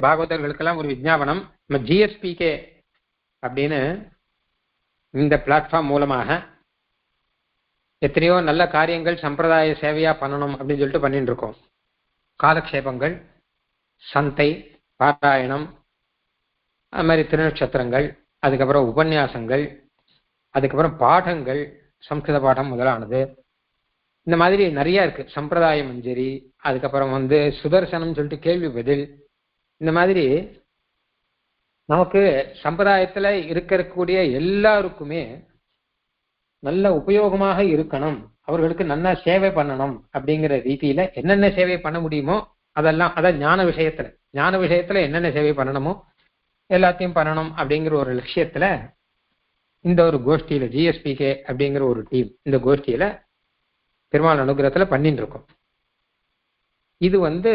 பாகவதர்களுக்கெல்லாம் ஒரு விஞ்ஞாபனம். நம்ம ஜிஎஸ்பிகே அப்படின்னு இந்த பிளாட்ஃபார்ம் மூலமாக எத்தனையோ நல்ல காரியங்கள் சம்பிரதாய சேவையா பண்ணணும் அப்படின்னு சொல்லிட்டு பண்ணிட்டு இருக்கோம். காலக்ஷேபங்கள் சந்தை பாராயணம் அது மாதிரி திருநட்சத்திரங்கள் அதுக்கப்புறம் உபன்யாசங்கள் அதுக்கப்புறம் பாடங்கள் சம்ஸ்கிருத பாடம் முதலானது. இந்த மாதிரி நிறைய இருக்கு. சம்பிரதாய மஞ்சரி அதுக்கப்புறம் வந்து சுதர்சனம் சொல்லிட்டு கேள்வி பதில் இந்த மாதிரி நமக்கு சம்பிரதாயத்துல இருக்கக்கூடிய எல்லாருக்குமே நல்ல உபயோகமாக இருக்கணும். அவர்களுக்கு நல்லா சேவை பண்ணணும் அப்படிங்கிற ரீதியில என்னென்ன சேவை பண்ண முடியுமோ அதெல்லாம் அதான் ஞான விஷயத்துல ஞான விஷயத்துல என்னென்ன சேவை பண்ணணுமோ எல்லாத்தையும் பண்ணணும் அப்படிங்கிற ஒரு லட்சியத்துல இந்த ஒரு கோஷ்டியில ஜிஎஸ்பிகே அப்படிங்கிற ஒரு டீம் இந்த கோஷ்டியில பெருமாள் அனுகிரகத்துல பண்ணிட்டு இருக்கோம். இது வந்து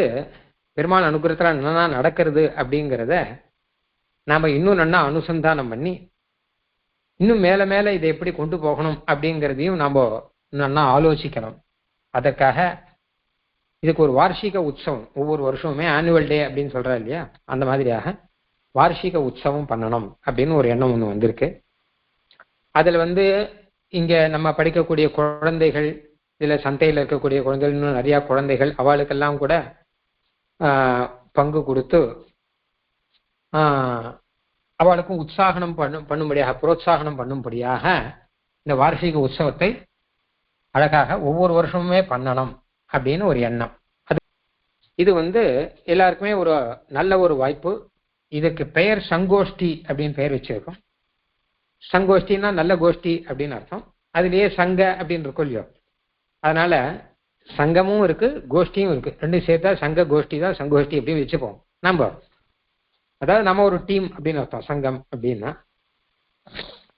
பெருமாள் அனுகிரகத்தில் என்னென்னா நடக்கிறது அப்படிங்கிறத நாம் இன்னும் நல்லா அனுசந்தானம் பண்ணி இன்னும் மேலே மேலே இதை எப்படி கொண்டு போகணும் அப்படிங்கிறதையும் நாம் நல்லா ஆலோசிக்கணும். அதற்காக இதுக்கு ஒரு வார்ஷிக உற்சவம் ஒவ்வொரு வருஷமுமே ஆனுவல் டே அப்படின்னு சொல்கிறா இல்லையா? அந்த மாதிரியாக வார்ஷிக உற்சவம் பண்ணணும் அப்படின்னு ஒரு எண்ணம் ஒன்று வந்திருக்கு. அதில் வந்து இங்கே நம்ம படிக்கக்கூடிய குழந்தைகள் இதில் சந்தையில் இருக்கக்கூடிய குழந்தைகள் இன்னும் நிறையா குழந்தைகள் அவளுக்கெல்லாம் கூட பங்கு கொடுத்து அவளுக்கும் உற்சாகனம் பண்ணும் பண்ணும்படியாக புரோத்சாகனம் பண்ணும்படியாக இந்த வார்ஷிக உற்சவத்தை அழகாக ஒவ்வொரு வருஷமுமே பண்ணணும் அப்படின்னு ஒரு எண்ணம். அது இது வந்து எல்லாருக்குமே ஒரு நல்ல ஒரு வாய்ப்பு. இதுக்கு பெயர் சங்கோஷ்டி அப்படின்னு பெயர் வச்சிருக்கோம். சங்கோஷ்டின்னா நல்ல கோஷ்டி அப்படின்னு அர்த்தம். அதுலேயே சங்க அப்படின்னு இருக்கும் இல்லையோ? அதனால சங்கமும் இருக்கு கோஷ்டியும் இருக்கு. ரெண்டும் சேர்த்தா சங்க கோஷ்டி தான் சங்கோஷ்டி அப்படின்னு வச்சுப்போம். நம்ம அதாவது நம்ம ஒரு டீம் அப்படின்னு அர்த்தம். சங்கம் அப்படின்னா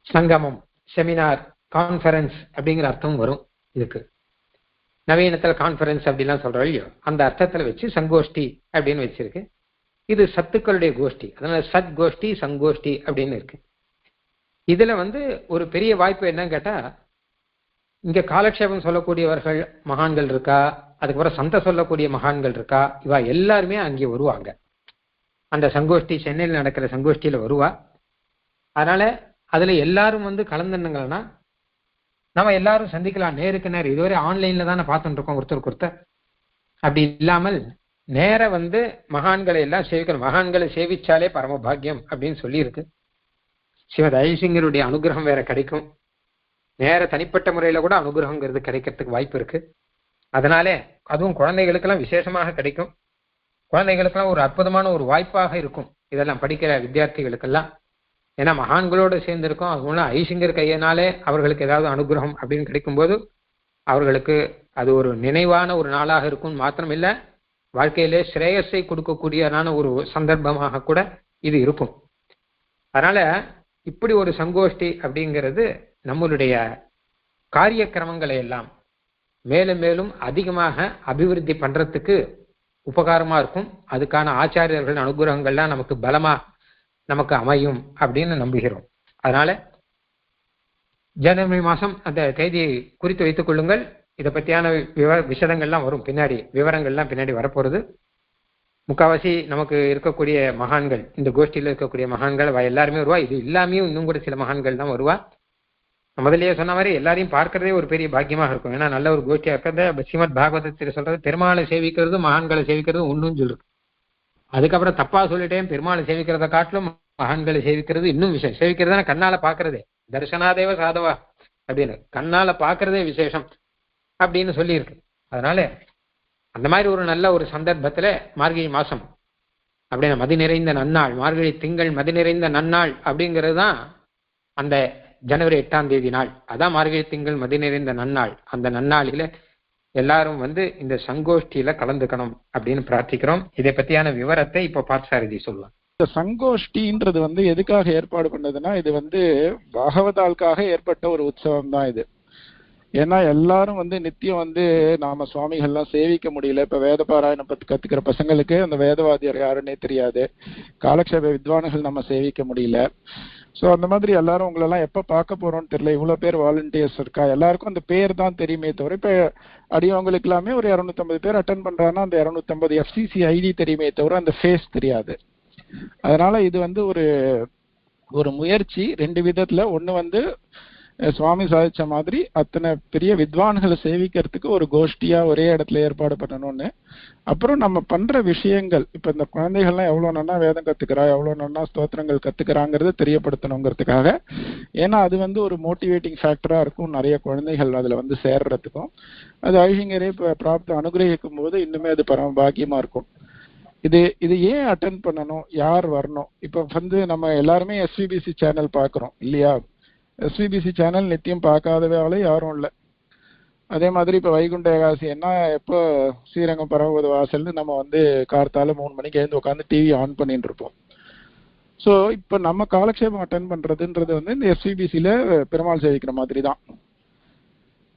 சங்கமம் செமினார் கான்ஃபரன்ஸ் அப்படிங்கிற அர்த்தம் வரும் இதுக்கு. நவீனத்துல கான்ஃபரன்ஸ் அப்படிலாம் சொல்றோம் இல்லையோ? அந்த அர்த்தத்துல வச்சு சங்கோஷ்டி அப்படின்னு வச்சிருக்கு. இது சத்துக்களுடைய கோஷ்டி. அதனால சத் கோஷ்டி சங்கோஷ்டி அப்படின்னு இருக்கு. இதுல வந்து ஒரு பெரிய வாய்ப்பு என்னன்னு கேட்டால் இங்க காலக்ஷேபம் சொல்லக்கூடியவர்கள் மகான்கள் இருக்கா? அதுக்கப்புறம் சந்த சொல்லக்கூடிய மகான்கள் இருக்கா? இவா எல்லாருமே அங்கே வருவாங்க. அந்த சங்கோஷ்டி சென்னையில் நடக்கிற சங்கோஷ்டியில வருவா. அதனால அதுல எல்லாரும் வந்து கலந்துனுங்கன்னா நம்ம எல்லாரும் சந்திக்கலாம். நேருக்கு நேர். இதுவரை ஆன்லைன்ல தானே பார்த்துட்டு இருக்கோம் ஒருத்தருக்கு ஒருத்தர். அப்படி இல்லாமல் நேர வந்து மகான்களை எல்லாம் சேவிக்கணும். மகான்களை சேவிச்சாலே பரம பாக்கியம் அப்படின்னு சொல்லியிருக்கு. சிவ தயசிங்கருடைய அனுகிரகம் வேற கிடைக்கும். நேர தனிப்பட்ட முறையில கூட அனுகிரகங்கிறது கிடைக்கிறதுக்கு வாய்ப்பு இருக்கு. அதனாலே அதுவும் குழந்தைகளுக்கெல்லாம் விசேஷமாக கிடைக்கும். குழந்தைகளுக்கெல்லாம் ஒரு அற்புதமான ஒரு வாய்ப்பாக இருக்கும் இதெல்லாம் படிக்கிற வித்தியார்த்திகளுக்கெல்லாம் ஏன்னா மகான்களோடு சேர்ந்திருக்கோம். அது ஐசிங்கர் கையினாலே அவர்களுக்கு ஏதாவது அனுகிரகம் அப்படின்னு கிடைக்கும்போது அவர்களுக்கு அது ஒரு நினைவான ஒரு நாளாக இருக்கும் மாத்திரம் வாழ்க்கையிலே ஸ்ரேயஸை கொடுக்கக்கூடியதான ஒரு சந்தர்ப்பமாக கூட இது இருக்கும். அதனால இப்படி ஒரு சங்கோஷ்டி அப்படிங்கிறது நம்மளுடைய காரியக்கிரமங்களை எல்லாம் மேலும் மேலும் அதிகமாக அபிவிருத்தி பண்றதுக்கு உபகாரமா இருக்கும். அதுக்கான ஆச்சாரியர்கள் அனுகிரகங்கள்லாம் நமக்கு பலமா நமக்கு அமையும் அப்படின்னு நம்புகிறோம். அதனால ஜனவரி மாசம் அந்த தேதியை குறித்து வைத்துக் கொள்ளுங்கள். இதை பற்றியான விவ விஷதங்கள்லாம் வரும். பின்னாடி விவரங்கள்லாம் பின்னாடி வரப்போகிறது முக்காவாசி நமக்கு இருக்கக்கூடிய மகான்கள் இந்த கோஷ்டியில் இருக்கக்கூடிய மகான்கள் அவ எல்லாருமே வருவா. இது இல்லாமையும் இன்னும் கூட சில மகான்கள் தான் வருவா. முதல்லயே சொன்ன மாதிரி எல்லாரையும் பார்க்கறதே ஒரு பெரிய பாக்கியமாக இருக்கும். ஏன்னா நல்ல ஒரு கோஷ்டியா இருக்கிறத ஸ்ரீமத் பாகவதத்தில் சொல்றது பெருமாளை சேவிக்கிறது மகான்களை சேவிக்கிறது ஒன்றும் சொல்றது அதுக்கப்புறம் தப்பா சொல்லிட்டேன் பெருமாளை சேவிக்கிறத காட்டிலும் மகான்களை சேவிக்கிறது இன்னும் விசேஷம். சேவிக்கிறதுனா கண்ணால பாக்குறதே தர்சனாதேவ சாதவா அப்படின்னு கண்ணால பாக்குறதே விசேஷம் அப்படின்னு சொல்லியிருக்கு. அதனால அந்த மாதிரி ஒரு நல்ல ஒரு சந்தர்ப்பத்துல மார்கழி மாசம் அப்படின்னு மதி நிறைந்த நன்னாள் மார்கழி திங்கள் மதி நிறைந்த நன்னாள் அப்படிங்கிறது தான் அந்த ஜனவரி எட்டாம் தேதி நாள். அதான் மார்கழி திங்கள் மதி நிறைந்த நன்னாள். அந்த நன்னாளில எல்லாரும் வந்து இந்த சங்கோஷ்டியில கலந்துக்கணும் அப்படின்னு பிரார்த்திக்கிறோம். இதை பத்தியான விவரத்தை இப்ப பார்த்தசாரதி சொல்லலாம் இந்த சங்கோஷ்டின்றது வந்து எதுக்காக ஏற்பாடு பண்ணதுன்னா இது வந்து பாகவதாளுக்காக ஏற்பட்ட ஒரு உற்சவம் தான் இது. ஏன்னா எல்லாரும் வந்து நித்தியம் வந்து நாம சுவாமிகள்லாம் சேவிக்க முடியல. இப்ப வேத பாராயணம் பத்தி கத்துக்கிற பசங்களுக்கு அந்த வேதவாதியர் யாருன்னே தெரியாது. காலக்ஷேப வித்வான்கள் நம்ம சேவிக்க முடியல. ஸோ அந்த மாதிரி எல்லாரும் உங்களெல்லாம் எப்போ பார்க்க போறோம்னு தெரியல. இவ்வளோ பேர் வாலண்டியர்ஸ் இருக்கா? எல்லாருக்கும் அந்த பேர் தான் தெரியுமே தவிர இப்போ அடியவங்களுக்கு எல்லாமே ஒரு 250 பேர் அட்டன் பண்றாங்கன்னா அந்த 250 எஃப்சிசி ஐடி தெரியுமே தவிர அந்த ஃபேஸ் தெரியாது. அதனால இது வந்து ஒரு ஒரு முயற்சி. ரெண்டு விதத்துல. ஒன்று வந்து சுவாமி சாதிச்ச மாதிரி அத்தனை பெரிய வித்வான்களை சேவிக்கிறதுக்கு ஒரு கோஷ்டியா ஒரே இடத்துல ஏற்பாடு பண்ணணும்னு. அப்புறம் நம்ம பண்ற விஷயங்கள் இப்ப இந்த குழந்தைகள்லாம் எவ்வளவு நன்னா வேதம் கத்துக்கிறா எவ்வளவு நன்னா ஸ்தோத்திரங்கள் கத்துக்கிறாங்கிறத தெரியப்படுத்தணுங்கிறதுக்காக. ஏன்னா அது வந்து ஒரு மோட்டிவேட்டிங் ஃபேக்டரா இருக்கும் நிறைய குழந்தைகள் அதுல வந்து சேர்றதுக்கும். அது அழிங்கரே இப்ப பிராப்த அனுகிரகிக்கும் போது இன்னுமே அது பரம பாக்கியமா இருக்கும். இது இது ஏன் அட்டன் பண்ணணும்? யார் வரணும்? இப்ப வந்து நம்ம எல்லாருமே எஸ்பிபிசி சேனல் பாக்குறோம் இல்லையா? எஸ்விபிசி சேனல் நித்தியம் பார்க்காதவாலே யாரும் இல்லை. அதே மாதிரி இப்போ வைகுண்ட ஏகாசின்னா எப்போ ஸ்ரீரங்கம் பரமபத வாசல்னு நம்ம வந்து கார்த்தால மூணு மணிக்கு எழுந்து உட்காந்து டிவி ஆன் பண்ணிட்டு இருப்போம். ஸோ இப்போ நம்ம காலக்ஷேபம் அட்டன் பண்ணுறதுன்றது வந்து இந்த எஸ்விபிசியில் பெருமாள் சேவிக்கிற மாதிரி தான்.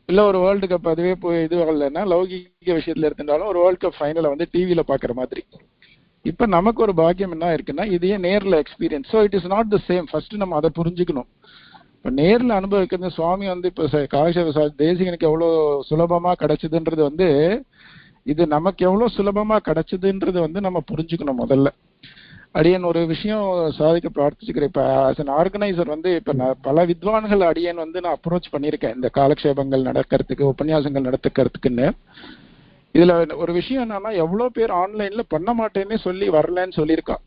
இல்லை ஒரு வேர்ல்டு கப் அதுவே போய் இது வரலன்னா லௌகிக விஷயத்தில் இருந்தாலும் ஒரு வேர்ல்ட் கப் ஃபைனலை வந்து டிவியில் பார்க்குற மாதிரி. இப்போ நமக்கு ஒரு பாக்கியம் என்ன இருக்குன்னா இதையே நேரில் experience so it is not the same first நம்ம அதை புரிஞ்சுக்கணும். இப்போ நேரில் அனுபவிக்கிறது சுவாமி வந்து இப்போ ச- தேசிகனுக்கு எவ்வளோ சுலபமாக கிடைச்சதுன்றது வந்து இது நமக்கு எவ்வளோ சுலபமாக கிடைச்சதுன்றது வந்து நம்ம புரிஞ்சுக்கணும் முதல்ல. அடியன் ஒரு விஷயம் சாதிக்க பிரார்த்திச்சுக்கிறேன். இப்போ ஆஸ் அன் ஆர்கனைசர் வந்து இப்போ நான் பல வித்வான்கள் அடியன் வந்து நான் அப்ரோச் பண்ணியிருக்கேன். இந்த காலக்ஷேபங்கள் நடக்கிறதுக்கு உபன்யாசங்கள் நடத்துக்கிறதுக்குன்னு. இதில் ஒரு விஷயம் என்னன்னா எவ்வளோ பேர் ஆன்லைனில் பண்ண மாட்டேன்னே சொல்லி வரலன்னு சொல்லியிருக்கா.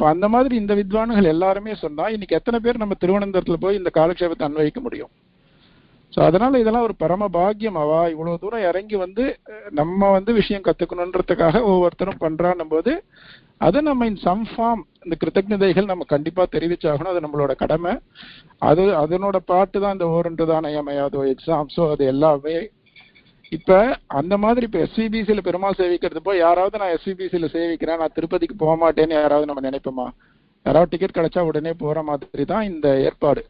இப்ப அந்த மாதிரி இந்த வித்வான்கள் எல்லாருமே சொன்னா இன்னைக்கு எத்தனை பேர் நம்ம திருவனந்தபுரத்துல போய் இந்த காலக்ஷேபத்தை அன்வயிக்க முடியும்? சோ அதனால இதெல்லாம் ஒரு பரம பாக்கியம். அவா இவ்வளவு தூரம் இறங்கி வந்து நம்ம வந்து விஷயம் கற்றுக்கணுன்றதுக்காக ஒவ்வொருத்தரும் பண்றான்னும் போது அதை நம்ம இன் சம் ஃபார்ம் இந்த கிருத்தஜதைகள் நம்ம கண்டிப்பா தெரிவிச்சாகணும். அது நம்மளோட கடமை. அது அதனோட பாட்டு தான் இந்த ஓரண்டுதான் எமையாதோ எக்ஸாம் ஸோ அது எல்லாமே இப்ப அந்த மாதிரி இப்ப எஸ்விபிசியில பெருமாள் சேவிக்கிறது போய் யாராவது நான் எஸ்விபிசியில சேவிக்கிறேன் நான் திருப்பதிக்கு போக மாட்டேன்னு யாராவது நம்ம நினைப்போமா? யாராவது டிக்கெட் கிடைச்சா உடனே போற மாதிரி தான் இந்த ஏற்பாடு.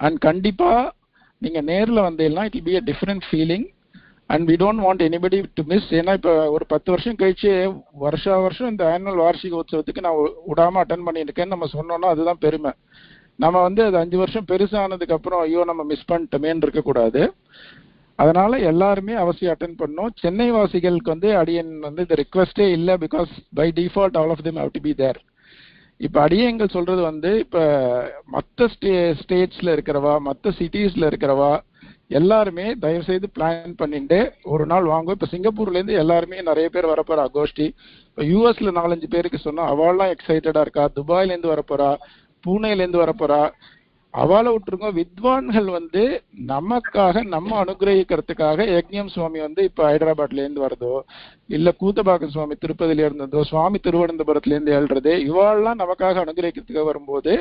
அண்ட் கண்டிப்பா நீங்க நேர்ல வந்தீங்கன்னா it be a different feeling and we don't want anybody to miss ஏன்னா இப்ப ஒரு பத்து வருஷம் கழிச்சு வருஷா வருஷம் இந்த ஆனுவல் வார்ஷிக உற்சவத்துக்கு நான் விடாம அட்டன் பண்ணியிருக்கேன்னு நம்ம சொன்னோம்னா அதுதான் பெருமை. நம்ம வந்து அது அஞ்சு வருஷம் பெருசானதுக்கு அப்புறம் ஐயோ நம்ம மிஸ் பண்ணிட்டோமேன்னு இருக்கக்கூடாது. அதனால எல்லாருமே அவசியம் அட்டன் பண்ணோம் சென்னை வாசிகளுக்கு வந்து அடியன் வந்து இந்த ரிக்வஸ்டே இல்லை because by default all of them have to be there இப்ப அடியங்கள் சொல்றது வந்து இப்ப மத்த ஸ்டே ஸ்டேட்ஸ்ல இருக்கிறவா மத்த சிட்டிஸ்ல இருக்கிறவா எல்லாருமே தயவு செய்து பிளான் பண்ணிட்டு ஒரு நாள் வாங்குவோம் இப்ப சிங்கப்பூர்ல இருந்து எல்லாருமே நிறைய பேர் வரப்போறா கோஷ்டி. இப்ப யூஎஸ்ல நாலஞ்சு பேருக்கு சொன்னா அவள்லாம் எக்ஸைட்டடா இருக்கா துபாயில இருந்து வரப்போறா பூனேல இருந்து வரப்போறா அவளை விட்டுருங்க. வித்வான்கள் வந்து நமக்காக நம்ம அனுகிரகிக்கிறதுக்காக யக்ஞம் சுவாமி வந்து இப்ப ஹைதராபாத்ல இருந்து வரதோ இல்ல கூத்தபாக்கம் சுவாமி திருப்பதியில இருந்ததோ சுவாமி திருவனந்தபுரத்துல இருந்து எழுறது இவாள்லாம் நமக்காக அனுகிரகிக்கிறதுக்காக வரும்போது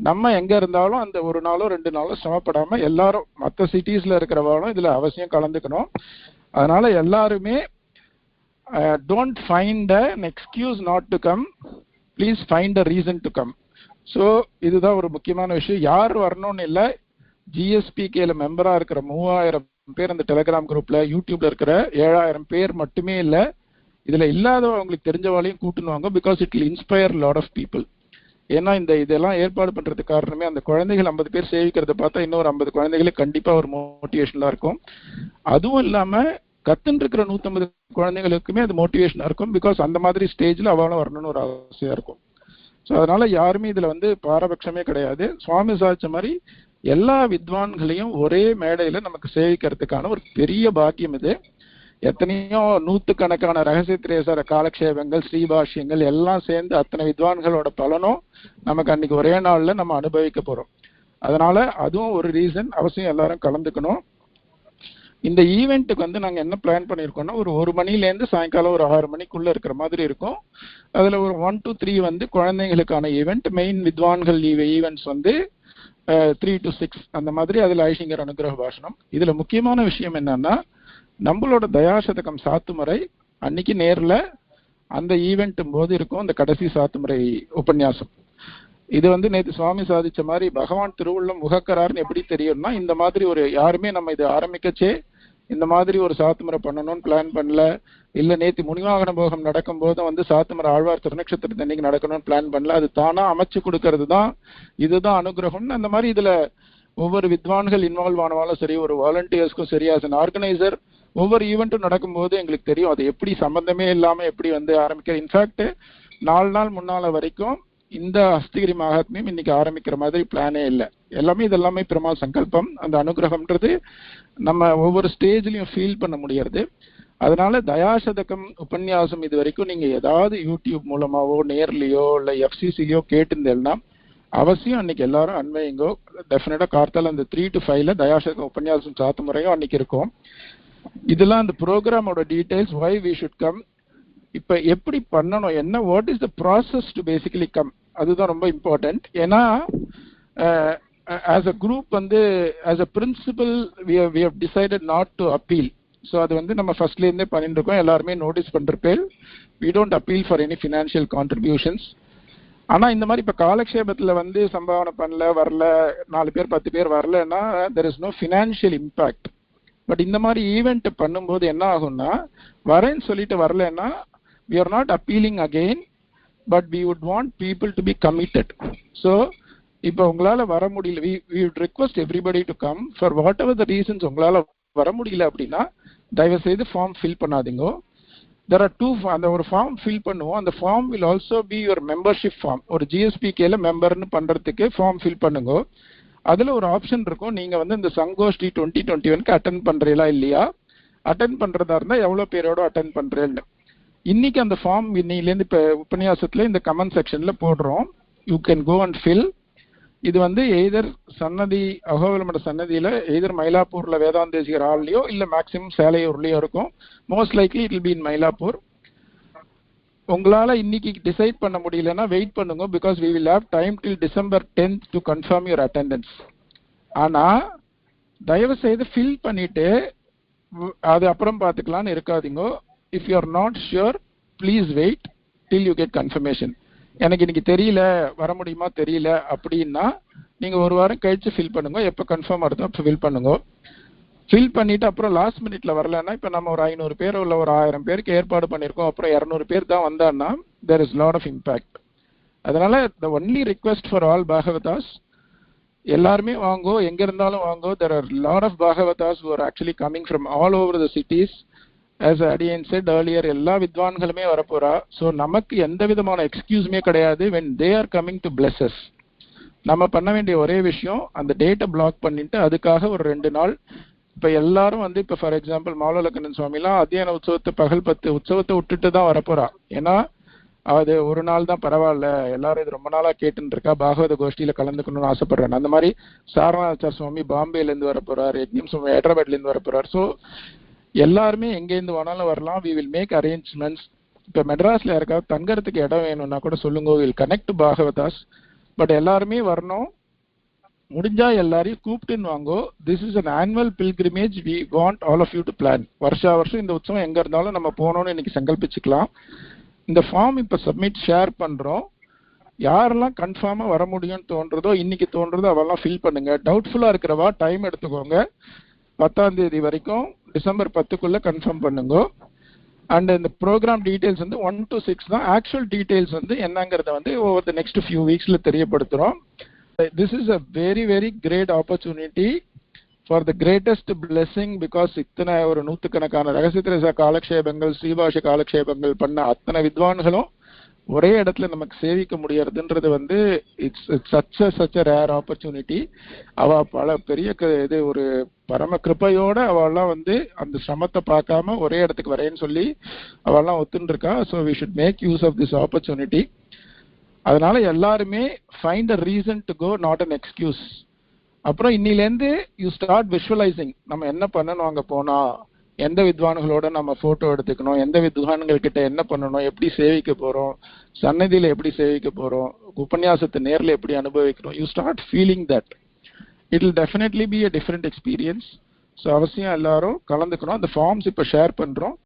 நம்ம எங்க இருந்தாலும் அந்த ஒரு நாளோ ரெண்டு நாளோ சிரமப்படாம எல்லாரும் மற்ற சிட்டிஸ்ல இருக்கிறவாலும் இதுல அவசியம் கலந்துக்கணும். அதனால எல்லாருமே don't find an excuse not to come please find a reason to come so இதுதான் ஒரு முக்கியமான விஷயம். யார் வரணும்னு இல்லை ஜிஎஸ்பிகேல மெம்பராக இருக்கிற மூவாயிரம் பேர் அந்த டெலிகிராம் குரூப்ல யூடியூப்ல இருக்கிற ஏழாயிரம் பேர் மட்டுமே இல்லை இதுல இல்லாதவங்க அவங்களுக்கு தெரிஞ்சவாளையும் கூட்டுனுவாங்க because it will inspire lot of people ஏன்னா இந்த இதெல்லாம் ஏற்பாடு பண்றதுக்கு காரணமே அந்த குழந்தைகள் ஐம்பது பேர் சேவிக்கிறத பார்த்தா இன்னொரு ஐம்பது குழந்தைகளுக்கு கண்டிப்பா ஒரு மோட்டிவேஷனா இருக்கும். அதுவும் இல்லாம கத்துன்னு இருக்கிற நூத்தம்பது குழந்தைகளுக்குமே அது மோட்டிவேஷனா இருக்கும் பிகாஸ் அந்த மாதிரி ஸ்டேஜ்ல அவளும் வரணும்னு ஒரு ஆசையா இருக்கும். ஸோ அதனால யாருமே இதுல வந்து பாரபட்சமே கிடையாது. சுவாமி சாதிச்ச மாதிரி எல்லா வித்வான்களையும் ஒரே மேடையில நமக்கு சேவிக்கிறதுக்கான ஒரு பெரிய பாக்கியம் இது. எத்தனையோ நூத்துக்கணக்கான ரகசிய திரேசர காலக்ஷேபங்கள் ஸ்ரீபாஷ்யங்கள் எல்லாம் சேர்ந்து அத்தனை வித்வான்களோட பலனும் நமக்கு அன்னைக்கு ஒரே நாள்ல நம்ம அனுபவிக்க போறோம். அதனால அதுவும் ஒரு ரீசன். அவசியம் எல்லாரும் கலந்துக்கணும். இந்த ஈவெண்ட்டுக்கு வந்து நாங்கள் என்ன பிளான் பண்ணியிருக்கோம்னா ஒரு ஒரு மணிலேருந்து சாயங்காலம் ஒரு ஆறு மணிக்குள்ளே இருக்கிற மாதிரி இருக்கும். அதில் ஒரு ஒன் டு த்ரீ வந்து குழந்தைங்களுக்கான ஈவெண்ட் மெயின் வித்வான்கள் ஈவெண்ட்ஸ் வந்து த்ரீ டு சிக்ஸ் அந்த மாதிரி அதில் ஐஷிங்கர் அனுகிரக பாஷணம். இதில் முக்கியமான விஷயம் என்னன்னா நம்மளோட தயாசதகம் சாத்துமுறை அன்னைக்கு நேரில் அந்த ஈவெண்ட்டும் போது இருக்கும் அந்த கடைசி சாத்துமுறை உபன்யாசம். இது வந்து நேற்று சுவாமி சாதிச்ச மாதிரி பகவான் திருவுள்ளம் முகக்கிறார்னு எப்படி தெரியும்னா இந்த மாதிரி ஒரு யாருமே நம்ம இது ஆரம்பிக்கச்சே இந்த மாதிரி ஒரு சாத்துமுறை பண்ணணும்னு பிளான் பண்ணல. இல்ல நேத்தி முனிவாகன போகம் நடக்கும் போதும் வந்து சாத்துமுறை ஆழ்வார் திருநட்சத்திரத்து அன்னைக்கு நடக்கணும்னு பிளான் பண்ணல. அது தானா அமைச்சு கொடுக்கறது தான். இதுதான் அனுகிரகம்னு அந்த மாதிரி இதுல ஒவ்வொரு வித்வான்கள் இன்வால்வ் ஆனவாலும் சரி ஒரு வாலண்டியர்ஸ்க்கும் சரி ஆஸ் அன் ஆர்கனைசர் ஒவ்வொரு ஈவெண்ட்டும் நடக்கும்போது எங்களுக்கு தெரியும். அது எப்படி சம்பந்தமே இல்லாம எப்படி வந்து ஆரம்பிக்கிறது. இன்ஃபேக்ட் நாலு நாள் முன்னால வரைக்கும் இந்த அஸ்திகிரி மகாத்மியம் இன்னைக்கு ஆரம்பிக்கிற மாதிரி பிளானே இல்லை. எல்லாமே இதெல்லாமே பிரமா சங்கல்பம். அந்த அனுகிரகம்ன்றது நம்ம ஒவ்வொரு ஸ்டேஜ்லயும் ஃபீல் பண்ண முடியறது. அதனால தயாசதகம் உபன்யாசம் இது வரைக்கும் நீங்க ஏதாவது யூடியூப் மூலமாவோ நேர்லயோ இல்ல எஃப்சிசிலையோ கேட்டிருந்தேன்னா அவசியம் அன்னைக்கு எல்லாரும் அன்வையுங்கோ டெஃபினட்டா கார்த்தால அந்த த்ரீ டு ஃபைவ்ல தயாசதகம் உபன்யாசம் சாத்து முறையும் அன்னைக்கு இருக்கும். இதெல்லாம் அந்த ப்ரோக்ராமோட details why we should come இப்ப எப்படி பண்ணணும் என்ன what is the process to basically come அதுதான் ரொம்ப இம்பார்ட்டன்ட் ஏன்னா ஆஸ் அ குரூப் வந்து as a principle we have decided not to appeal so அது வந்து நம்ம ஃபர்ஸ்ட்லேருந்தே பண்ணிட்டுருக்கோம் பண்ணிட்டு இருக்கோம். எல்லாருமே notice பண்ணிருப்பேன். We don't appeal for any financial contributions ஆனால் இந்த மாதிரி இப்போ காலக்ஷேபத்தில் வந்து சம்பாவனை பண்ணல வரல நாலு பேர் பத்து பேர் வரலன்னா there is no financial impact but இந்த மாதிரி ஈவெண்ட் பண்ணும்போது என்ன ஆகும்னா வரேன்னு சொல்லிட்டு வரலன்னா we are not appealing again but we would want people to be committed so இப்போ உங்களால் வர முடியல. We we would request everybody to come for whatever the reasons உங்களால் வர முடியல அப்படின்னா தயவு செய்து ஃபார்ம் ஃபில் பண்ணாதீங்க. தெர் ஆர் டூ அந்த ஒரு ஃபார்ம் ஃபில் பண்ணுவோம். அந்த form will also be your membership form ஒரு ஜிஎஸ்பிகேல மெம்பர்னு பண்ணுறதுக்கு ஃபார்ம் ஃபில் பண்ணுங்க. அதில் ஒரு ஆப்ஷன் இருக்கும். நீங்கள் வந்து இந்த சங்கோஷ்டி டுவெண்ட்டி டுவெண்ட்டி ஒன்க்கு அட்டன் பண்ணுறீங்களா இல்லையா? அட்டன் பண்ணுறதா இருந்தால் எவ்வளோ பேரோட அட்டன் பண்ணுறேன்னு இன்னைக்கு அந்த ஃபார்ம் இன்னையிலேருந்து இப்போ உபன்யாசத்துல இந்த கமெண்ட் செக்ஷன்ல போடுறோம். You can go and fill இது வந்து எய்தர் சன்னதி அகோவிலமட சன்னதியில எய்தர் மயிலாப்பூர்ல வேதாந்தேசிகர் ஹால்லையோ இல்ல மேக்சிமம் சேலையூர்லயோ இருக்கும். Most likely it will be in Mylapore. உங்களால இன்னைக்கு டிசைட் பண்ண முடியலன்னா வெயிட் பண்ணுங்க because we will have time till December tenth to confirm your attendance ஆனா தயவு செய்து ஃபில் பண்ணிட்டு அது அப்புறம் பார்த்துக்கலான்னு இருக்காதீங்க. If you are not sure please wait till you get confirmation எனக்கு இன்னைக்கு தெரியல வர முடியுமா தெரியல அப்படின்னா நீங்க ஒரு வாரம் கழிச்சு ஃபில் பண்ணுங்க. எப்போ கன்ஃபார்ம் ஆகுதோ அப்போ ஃபில் பண்ணுங்க. ஃபில் பண்ணிட்டு அப்புறம் லாஸ்ட் மினிட்ல வரலன்னா இப்போ நம்ம ஒரு ஐநூறு பேர் உள்ள ஒரு ஆயிரம் பேருக்கு ஏற்பாடு பண்ணியிருக்கோம் அப்புறம் இரநூறு பேர் தான் வந்தான்னா there is lot of impact அதனால the only request for all Bhagavatas எல்லாருமே வாங்கோ எங்க இருந்தாலும் வாங்கோ. There are lot of Bhagavatas are actually coming from all over the cities as அடியன் செட் ஏர்லியர் எல்லா வித்வான்களுமே வரப்போறா. ஸோ நமக்கு எந்த விதமான எக்ஸ்கியூஸுமே கிடையாது. When they are coming to bless us நம்ம பண்ண வேண்டிய ஒரே விஷயம் அந்த டேட்டை பிளாக் பண்ணிட்டு அதுக்காக ஒரு ரெண்டு நாள். இப்போ எல்லாரும் வந்து இப்போ ஃபார் எக்ஸாம்பிள் மாவலக்கண்ணன் சுவாமிலாம் அத்தியான உற்சவத்தை பகல் பத்து உற்சவத்தை விட்டுட்டு தான் வரப்போறா. ஏன்னா அது ஒரு நாள் தான் பரவாயில்ல. எல்லாரும் இது ரொம்ப நாளாக கேட்டுன்னு இருக்கா பாகவத கோஷ்டியில கலந்துக்கணும்னு ஆசைப்படுறேன். அந்த மாதிரி சாரநாதாச்சார் சுவாமி பாம்பேலேருந்து வர போறார் யக்ஞம் சுவாமி ஹைதராபாத்லேருந்து வர போறார் ஸோ எல்லாருமே எங்கேருந்து வேணாலும் வரலாம். வி வில் மேக் அரேஞ்ச்மெண்ட்ஸ் இப்போ மெட்ராஸில் யாருக்காவது தங்கறதுக்கு இடம் வேணும்னா கூட சொல்லுங்க. வில் கனெக்ட் பாகவதாஸ் பட் எல்லாருமே வரணும். முடிஞ்சா எல்லாரையும் கூப்பிட்டுன்னு வாங்கோ. This is an annual pilgrimage we want all of you to plan வருஷா வருஷம் இந்த உற்சவம் எங்கே இருந்தாலும் நம்ம போகணும்னு இன்னைக்கு சங்கல்பிச்சுக்கலாம். இந்த ஃபார்ம் இப்போ சப்மிட் ஷேர் பண்ணுறோம் யாரெல்லாம் கன்ஃபார்மாக வர முடியும்னு தோன்றதோ இன்னைக்கு தோன்றதோ அவெல்லாம் ஃபில் பண்ணுங்க. டவுட்ஃபுல்லாக இருக்கிறவா டைம் எடுத்துக்கோங்க. பத்தாம் தேதி வரைக்கும் டிசம்பர் பத்துக்குள்ள கன்ஃபார்ம் பண்ணுங்க. அண்ட் இந்த ப்ரோக்ராம் டீடைல்ஸ் வந்து ஒன் டு சிக்ஸ் தான். ஆக்சுவல் டீடைல்ஸ் வந்து என்னங்கிறத வந்து ஓவர் த நெக்ஸ்ட் ஃபியூ வீக்ஸ்ல தெரியப்படுத்துறோம். This is a very very great opportunity for the greatest blessing because இத்தனை ஒரு நூற்றுக்கணக்கான ரகசியத்திரச காலக்ஷேபங்கள் ஸ்ரீபாஷ காலக்ஷேபங்கள் பண்ண அத்தனை வித்வான்களும் ஒரே இடத்துல நமக்கு சேவிக்க முடியறதுன்றது வந்து இட்ஸ் சச்ச சச்ச ரேர் ஆப்பர்ச்சுனிட்டி அவ பல பெரிய இது ஒரு பரம கிருப்பையோட அவெல்லாம் வந்து அந்த சிரமத்தை பார்க்காம ஒரே இடத்துக்கு வரேன்னு சொல்லி அவெல்லாம் ஒத்துன்னு இருக்கா so we should make use of this opportunity அதனால எல்லாருமே find a reason to go not an excuse அப்புறம் இன்னிலேருந்து யூ ஸ்டார்ட் விஷுவலைசிங் நம்ம என்ன பண்ணணும் அங்கே போனா? எந்த வித்வான்களோட நம்ம போட்டோ எடுத்துக்கணும் எந்த வித்வான்கள் கிட்ட என்ன பண்ணணும் எப்படி சேவிக்க போறோம் சன்னதியில எப்படி சேவிக்க போறோம் உபன்யாசத்தை நேரில் எப்படி அனுபவிக்கணும் you start feeling that it will definitely be a different experience so அவசியம் எல்லாரும் கலந்துக்கணும். அந்த ஃபார்ம்ஸ் இப்போ ஷேர் பண்றோம்.